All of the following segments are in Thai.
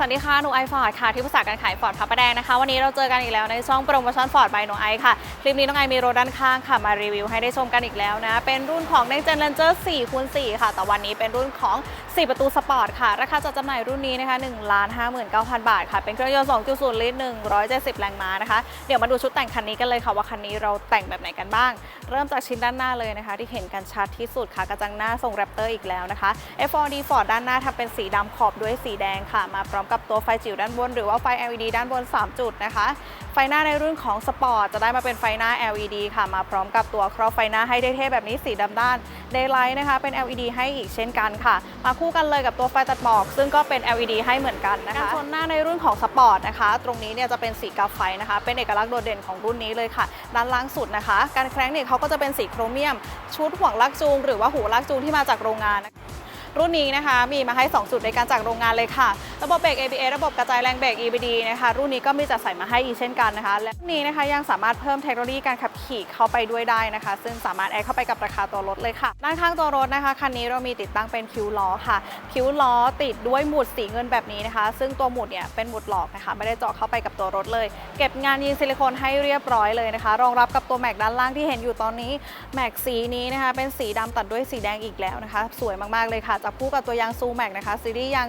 สวัสดีค่ะ หนูไอฟอร์ดค่ะ ที่ปรึกษาการขายฟอร์ดพระประแดงนะคะ วันนี้เราเจอกันอีกแล้วในช่องโปรโมชั่นฟอร์ดบายหนูไอค่ะคลิปนี้น้องไอมีรถด้านข้างค่ะมารีวิวให้ได้ชมกันอีกแล้วนะ เป็นรุ่นของ Next Gen Ranger 4คูณ4ค่ะ แต่วันนี้เป็นรุ่นของ 4 ประตูสปอร์ตค่ะ ราคาจัดจำหน่ายรุ่นนี้นะคะ1 5 9 0 0 0 บาทค่ะ เป็นเครื่องยนต์ 2.0 ลิตร 170 แรงม้านะคะ เดี๋ยวมาดูชุดแต่งคันนี้กันเลยค่ะ ว่าคันนี้เราแต่งแบบไหนกันบ้าง เริ่มจากชิ้นด้านหน้าเลยนะคะ ที่เห็นกันชัดที่สุดค่ะ กระจังหน้าทรงแรปเตอร์อีกแล้วนะคะ F4D Ford ด้านหน้าทำเป็นสีดำขอบด้วยสีแดงค่ะ มาพร้อมกับตัวไฟจิ๋วด้านบน หรือว่าไฟ LED ด้านบน 3 จุดนะคะ ไฟหน้าในรุ่นของสปอร์ตจะได้มาเป็นไฟหน้า LED ค่ะมาพร้อมกับตัวครอบไฟหน้าให้เท่ๆแบบนี้สีดำด้าน Daylight นะคะ เป็น LED ให้อีกเช่นกันค่ะ มาคู่กันเลยกับตัวไฟตัดหมอก ซึ่งก็เป็น LED ให้เหมือนกันนะคะการชนหน้าในรุ่นของสปอร์ตนะคะ ตรงนี้เนี่ยจะเป็นสีกาไฟนะคะ เป็นเอกลักษณ์โดดเด่นของรุ่นนี้เลยค่ะ ด้านล่างสุดนะคะ การแคร้งเนี่ยเขาก็จะเป็นสีโครเมียม ชุดห่วงลากจูง หรือว่าหูลากจูงที่มาจากโรงงานนะคะ รุ่นนี้นะคะ มีมาให้ 2 จุดในการจากโรงงานเลยค่ะ ระบบเบรก ABS ระบบกระจายแรงเบรก EBD นะคะ รุ่นนี้ก็มีจัดใส่มาให้อีกเช่นกันนะคะ และรุ่นนี้นะคะยังสามารถเพิ่มเทคโนโลยีการขับขี่เข้าไปด้วยได้นะคะ ซึ่งสามารถแอดเข้าไปกับราคาตัวรถเลยค่ะ ด้านข้างตัวรถนะคะคันนี้เรามีติดตั้งเป็นคิ้วล้อค่ะ คิ้วล้อติดด้วยหมุดสีเงินแบบนี้นะคะ ซึ่งตัวหมุดเนี่ยเป็นหมุดหลอกนะคะไม่ได้เจาะเข้าไปกับตัวรถเลย เก็บงานยิงซิลิโคนให้เรียบร้อยเลยนะคะ รองรับกับตัวแม็กด้านล่างที่เห็นอยู่ตอนนี้แม็กสีนี้นะคะเป็นสีดำตัดด้วยสีแดงอีกแล้วนะคะ สวยมากๆเลยค่ะจับคู่กับตัวยางซูแม็กนะคะซีรีส์ยาง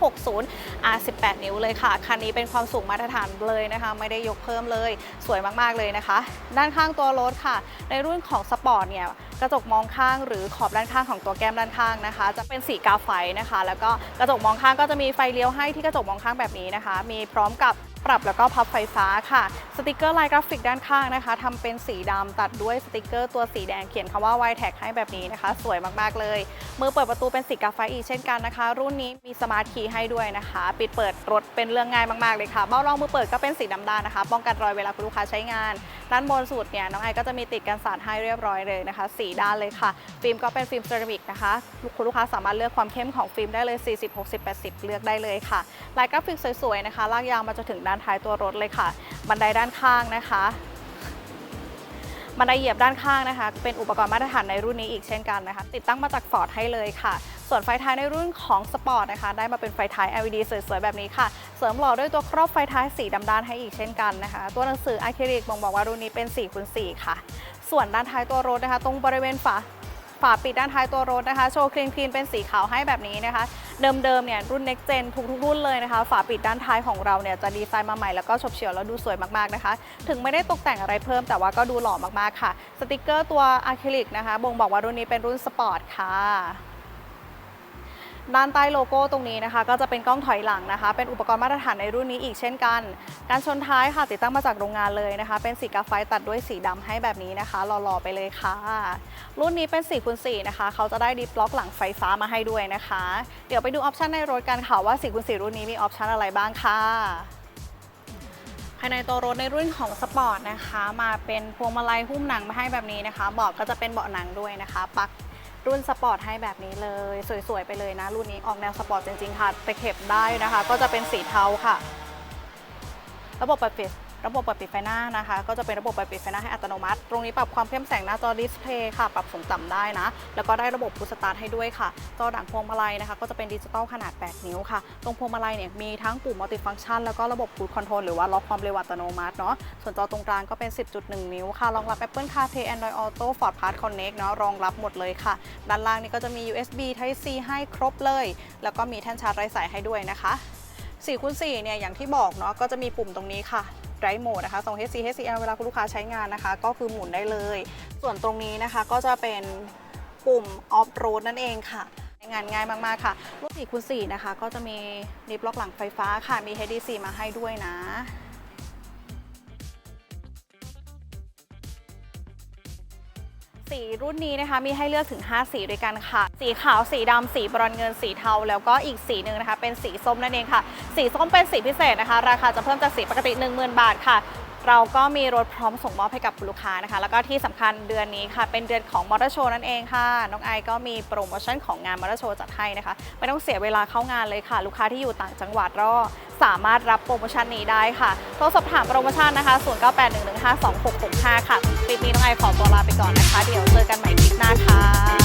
26560 R18 นิ้วเลยค่ะ คันนี้เป็นความสูงมาตรฐานเลยนะคะ ไม่ได้ยกเพิ่มเลย สวยมากๆเลยนะคะ ด้านข้างตัวรถค่ะ ในรุ่นของสปอร์ตเนี่ยกระจกมองข้างหรือขอบด้านข้างของตัวแก้มด้านข้างนะคะ จะเป็นสีกาไฟนะคะ แล้วก็กระจกมองข้างก็จะมีไฟเลี้ยวให้ที่กระจกมองข้างแบบนี้นะคะ มีพร้อมกับ รับแล้วก็พับไฟฟ้าค่ะ สติกเกอร์ลายกราฟิกด้านข้างนะคะทำเป็นสีดำตัดด้วยสติกเกอร์ตัวสีแดงเขียนคำว่า y t a g ให้แบบนี้นะคะ สวยมากๆเลย มือเปิดประตูเป็นสีกาไฟอีเช่นกันนะคะ รุ่นนี้มีสมาร์ทคีย์ให้ด้วยนะคะ ปิดเปิดรถเป็นเรื่องง่ายมากๆเลยค่ะเบ้ารองมือเปิดก็เป็นสีดำด้านนะคะ ป้องกันรอยเวลาคุณลูกค้าใช้งาน ด้านบนสุดเนี่ยน้องไอก็จะมีติดกันสาดให้เรียบร้อยเลยนะคะสีด้านเลยค่ะ ฟิล์มก็เป็นฟิล์มเซรามิกนะคะคุณลูกค้าสามารถเลือกความเข้มของฟิล์มได้เลย 40 60 80 เลือกได้เลยค่ะลายกราฟิกสวยๆนะคะลากยาวมาจนถึงด้านท้ายตัวรถเลยค่ะ บันไดด้านข้างนะคะบันไดเหยียบด้านข้างนะคะ เป็นอุปกรณ์มาตรฐานในรุ่นนี้อีกเช่นกันนะคะ ติดตั้งมาจากฟอร์ดให้เลยค่ะ ส่วนไฟท้ายในรุ่นของสปอร์ตนะคะ ได้มาเป็นไฟท้าย LED สวยๆแบบนี้ค่ะ เสริมหล่อด้วยตัวครอบไฟท้ายสีดำด้านให้อีกเช่นกันนะคะ ตัวหนังสืออะคริลิกบ่งบอกว่ารุ่นนี้เป็น4คูณ4ค่ะ ส่วนด้านท้ายตัวรถนะคะ ตรงบริเวณฝา ฝาปิดด้านท้ายตัวรถนะคะ โชว์คลีนคลีนเป็นสีขาวให้แบบนี้นะคะ เดิมๆเนี่ยรุ่น Next Gen ทุกๆรุ่นเลยนะคะ ฝาปิดด้านท้ายของเราเนี่ยจะดีไซน์มาใหม่แล้วก็ฉบเฉี่ยวแล้วดูสวยมากๆนะคะ ถึงไม่ได้ตกแต่งอะไรเพิ่มแต่ว่าก็ดูหล่อมากๆค่ะ สติกเกอร์ตัวอะคริลิกนะคะ บ่งบอกว่ารุ่นนี้เป็นรุ่นสปอร์ตค่ะ ด้านใต้โลโก้ตรงนี้นะคะ ก็จะเป็นกล้องถอยหลังนะคะ เป็นอุปกรณ์มาตรฐานในรุ่นนี้อีกเช่นกัน การชนท้ายค่ะติดตั้งมาจากโรงงานเลยนะคะ เป็นสีกาไฟตัดด้วยสีดำให้แบบนี้นะคะหล่อๆไปเลยค่ะ รุ่นนี้เป็น4คูณ4นะคะ เขาจะได้ดิฟล็อกหลังไฟฟ้ามาให้ด้วยนะคะ เดี๋ยวไปดูออปชันในรถกันค่ะว่า4คูณ4รุ่นนี้มีออปชันอะไรบ้างค่ะภายในตัวรถในรุ่นของสปอร์ตนะคะ มาเป็นพวงมาลัยหุ้มหนังมาให้แบบนี้นะคะเบาะก็จะเป็นเบาะหนังด้วยนะคะปัก รุ่นสปอร์ตให้แบบนี้เลย สวยๆ ไปเลยนะ รุ่นนี้ออกแนวสปอร์ตจริงๆค่ะตะเข็บได้นะคะ ก็จะเป็นสีเทาค่ะ ระบบปิด ระบบเปิดปิดไฟหน้านะคะ ก็จะเป็นระบบเปิดปิดไฟหน้าให้อัตโนมัติ ตรงนี้ปรับความเข้มแสงหน้าจอดิสเพลย์ค่ะ ปรับสูงต่ำได้นะ แล้วก็ได้ระบบพุชสตาร์ทให้ด้วยค่ะ จอดังพวงมาลัยนะคะ ก็จะเป็นดิจิตอลขนาด 8 นิ้วค่ะ ตรงพวงมาลัยเนี่ยมีทั้งปุ่มมัลติฟังก์ชันแล้วก็ระบบคูดคอนโทรลหรือว่าล็อกความเร็วอัตโนมัติเนาะ ส่วนจอตรงกลางก็เป็น 10.1 นิ้วค่ะ รองรับ Apple CarPlay Android Auto Ford Pass Connect เนาะ รองรับหมดเลยค่ะ ด้านล่างนี่ก็จะมี USB Type C ให้ครบเลย แล้วก็มีแท่นชาร์จไร้สายให้ด้วยนะคะ4คูณ4เนี่ยอย่างที่บอกเนาะก็จะมีปุ่มตรงนี้ค่ะ ไรโหมดนะคะส่ง HC HCL เวลาคุณลูกค้าใช้งานนะคะ ก็คือหมุนได้เลย ส่วนตรงนี้นะคะก็จะเป็นปุ่มออฟโรดนั่นเองค่ะงานง่ายมาก ๆ ค่ะ รุ่น4คูณ4นะคะ ก็จะมีนิบล็อกหลังไฟฟ้าค่ะ มี HDC มาให้ด้วยนะ สีรุ่นนี้นะคะมีให้เลือกถึง 5 สีด้วยกันค่ะ สีขาวสีดำสีบรอนเงินสีเทา แล้วก็อีกสีหนึ่งนะคะ เป็นสีส้มนั่นเองค่ะ สีส้มเป็นสีพิเศษนะคะ ราคาจะเพิ่มจากสีปกติ 10,000 บาทค่ะ เราก็มีรถพร้อมส่งมอบให้กับคุณลูกค้านะคะ แล้วก็ที่สำคัญเดือนนี้ค่ะ เป็นเดือนของมอเตอร์โชว์นั่นเองค่ะ น้องไอก็มีโปรโมชั่นของงานมอเตอร์โชว์จัดให้นะคะ ไม่ต้องเสียเวลาเข้างานเลยค่ะ ลูกค้าที่อยู่ต่างจังหวัดก็สามารถรับโปรโมชั่นนี้ได้ค่ะโทรสอบถามโปรโมชั่นนะคะ 0981152665 ค่ะ คลิปนี้น้องไอขอตัวลาไปก่อนนะคะ เดี๋ยวเจอกันใหม่คลิปหน้าค่ะ